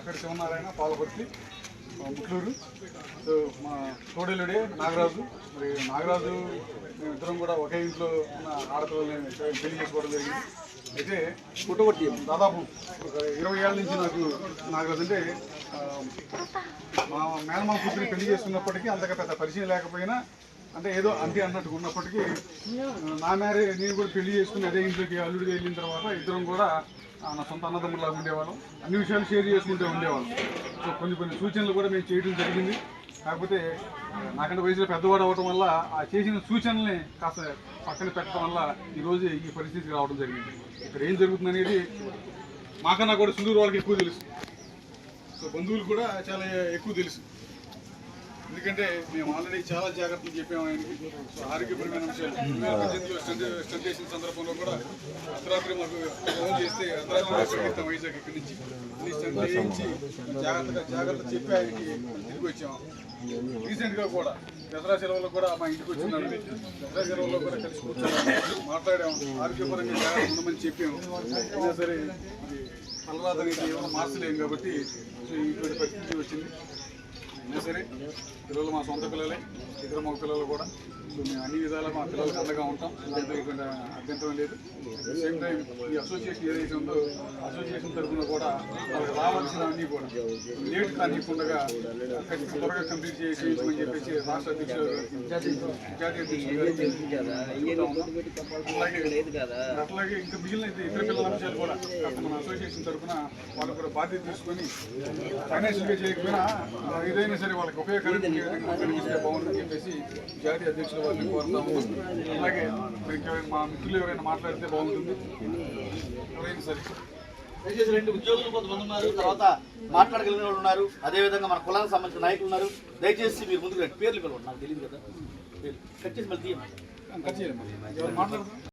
అక్కడ శివనారాయణ పాలపర్తి ముట్లూరు సో మా తోడేలుడే నాగరాజు. మరి నాగరాజు మేమిద్దరం కూడా ఒకే ఇంట్లో ఉన్న ఆడపిల్లల్ని పెళ్ళి చేసుకోవడం జరిగింది. అయితే పుట్టగొట్టి దాదాపు ఒక ఇరవై ఏళ్ళ నుంచి నాకు నాగరాజు అంటే మా మేనమా కూతురి పెళ్ళి చేసుకున్నప్పటికీ అంతగా పెద్ద పరిచయం లేకపోయినా అంటే ఏదో అంతే అన్నట్టుగా ఉన్నప్పటికీ నా మ్యారేజ్ నేను కూడా పెళ్ళి చేసుకుని అదే ఇంట్లోకి అల్లుడిగా వెళ్ళిన తర్వాత ఇద్దరం కూడా నా సొంత అన్నదమ్ములాగా ఉండేవాళ్ళం. అన్ని విషయాలు షేర్ చేసుకుంటూ ఉండేవాళ్ళం. సో కొన్ని కొన్ని సూచనలు కూడా మేము చేయడం జరిగింది. కాకపోతే నాకంటే వయసులో పెద్దవాడు అవ్వటం వల్ల ఆ చేసిన సూచనల్ని కాస్త పక్కన పెట్టడం వల్ల ఈరోజు ఈ పరిస్థితికి రావడం జరిగింది. ఇక్కడ ఏం జరుగుతుంది అనేది మాకన్నా కూడా సుందూరు వాళ్ళకి ఎక్కువ తెలుసు. సో బంధువులు కూడా చాలా ఎక్కువ తెలుసు. ఎందుకంటే మేము ఆల్రెడీ చాలా జాగ్రత్తలు చెప్పాము ఆయనకి. ఆరోగ్యపరమైన అంశాలు. పద్దెనిమిదిలో చేసిన సందర్భంలో కూడా అర్ధరాత్రి మాకు ఫోన్ చేస్తే అర్ధరాత్రి వైజాగ్ ఇక్కడి నుంచి. అన్ని చేయించి జాగ్రత్తగా జాగ్రత్త చెప్పి ఆయనకి తిరిగి వచ్చాము. రీసెంట్గా కూడా దసరా సెలవులో కూడా మా ఇంటికి వచ్చినాడు దసరా సెలవులో కూడా కలిసి కూర్చున్నాము మాట్లాడాము. ఆరోగ్యపరంగా జాగ్రత్త ఉండమని చెప్పాము. అయినా సరే మరి అనేది ఏమైనా మార్చలేము కాబట్టి ఇటువంటి పరిస్థితి వచ్చింది. అయినా సరే పిల్లలు మా సొంత పిల్లలే ఇద్దరు మగ పిల్లలు కూడా. సో మేము అన్ని విధాలా మా పిల్లలకు అండగా ఉంటాం. దాంట్లో ఎటువంటి అభ్యంతరం లేదు. సేమ్ టైం ఈ అసోసియేషన్ ఏదైతే ఉందో అసోసియేషన్ తరఫున కూడా వాళ్ళకి రావాల్సిన అన్ని కూడా లేట్ కానివ్వకుండా త్వరగా కంప్లీట్ చేసి చేయించమని చెప్పేసి రాష్ట్ర అధ్యక్షులు జాతీయ అట్లాగే ఇంకా మిగిలిన ఇతర పిల్లల అంశాలు కూడా మన అసోసియేషన్ తరఫున వాళ్ళు కూడా బాధ్యత తీసుకొని ఫైనాన్షియల్గా చేయకపోయినా ఆ, ఏదైనా సరే వాళ్ళకి ఉపయోగకరంగా కలిగిస్తే బాగుందని చెప్పేసి జాతీయ అధ్యక్షుల వారిని కోరుతాము అలాగే మా మిత్రులు ఎవరైనా మాట్లాడితే బాగుంటుంది. ఎవరైనా సరే. దయచేసి రెండు ఉద్యోగులు కొంతమంది ఉన్నారు తర్వాత మాట్లాడగలిగిన వాళ్ళు ఉన్నారు. అదే విధంగా మన కులానికి సంబంధించిన నాయకులు ఉన్నారు. దయచేసి మీరు ముందుకు రండి పేర్లు పిలవండి నాకు తెలియదు కదా. కట్ చేసి మళ్ళీ